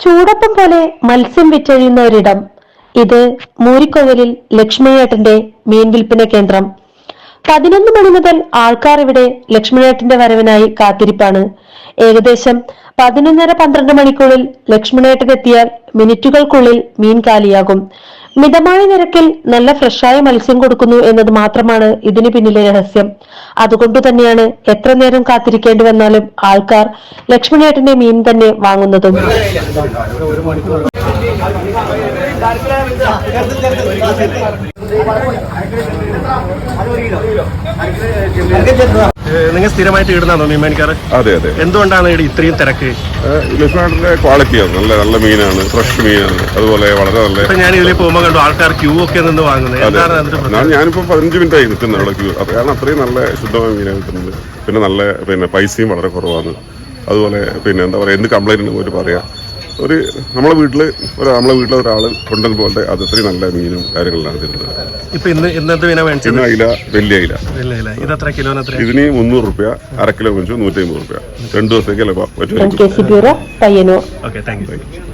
ചൂടപ്പം പോലെ മത്സ്യം വിറ്റഴിയുന്ന ഒരിടം ഇത് മൂരിക്കോവിലിൽ ലക്ഷ്മിയേട്ടന്റെ മീൻ വിൽപ്പന കേന്ദ്രം. പതിനൊന്ന് മണി മുതൽ ആൾക്കാർ ഇവിടെ ലക്ഷ്മണേട്ടന്റെ വരവിനായി കാത്തിരിപ്പാണ്. ഏകദേശം പതിനൊന്നര പന്ത്രണ്ട് മണിക്കുള്ളിൽ ലക്ഷ്മണേട്ടൻ എത്തിയാൽ മിനിറ്റുകൾക്കുള്ളിൽ മീൻ കാലിയാകും. മിതമായ നിരക്കിൽ നല്ല ഫ്രഷായ മത്സ്യം കൊടുക്കുന്നു എന്നത് മാത്രമാണ് ഇതിന് പിന്നിലെ രഹസ്യം. അതുകൊണ്ട് തന്നെയാണ് എത്ര നേരം കാത്തിരിക്കേണ്ടി വന്നാലും ആൾക്കാർ ലക്ഷ്മണേട്ടന്റെ മീൻ തന്നെ വാങ്ങുന്നതും. നിങ്ങൾ സ്ഥിരമായിട്ട് ഇടുന്നതാണോ മീൻ മേടിക്കാറ് അതെ അതെ. എന്തുകൊണ്ടാണ് ഇവിടെ ഇത്രയും തിരക്ക്? ലക്ഷ്മണന്റെ ക്വാളിറ്റിയാണ് നല്ല നല്ല മീനാണ് ഫ്രഷ് മീനാണ്. അതുപോലെ വളരെ നല്ല ഞാൻ ഇതിൽ പോകുമ്പോൾ കണ്ടു ആൾക്കാർ ക്യൂ ഒക്കെ നിന്ന് വാങ്ങുന്നത്. എന്താണ് അതിന്റെ ഞാനിപ്പോ പതിനഞ്ച് മിനിറ്റ് ആയി നിൽക്കുന്നത് അവിടെ ക്യൂ കാരണം അത്രയും നല്ല ശുദ്ധമായ മീനാണ് കിട്ടുന്നത്. പിന്നെ നല്ല പിന്നെ പൈസയും വളരെ കുറവാണ്. അതുപോലെ പിന്നെ എന്താ പറയുക എന്ത് കംപ്ലൈന്റ് പോലും പറയാം. ഒരു നമ്മളെ വീട്ടിൽ ഒരു നമ്മളെ വീട്ടിലെ ഒരാൾ കൊണ്ടുവന്ന പോലത്തെ അത് അത്രയും നല്ല മീനും കാര്യങ്ങളിലാണ് തരുന്നത്. ഇപ്പൊ ഇന്ന് ഇന്നത്തെ മീന മേടിച്ചത്? പിന്നെ അയില വലിയ അയില. ഇതിന് മുന്നൂറ് റുപ്യ അര കിലോ വെച്ചു നൂറ്റി അമ്പത് റുപ്യ. രണ്ട് ദിവസത്തേക്ക് അല്ലേ പയ്യന്നൂർ ഓക്കെ താങ്ക് യു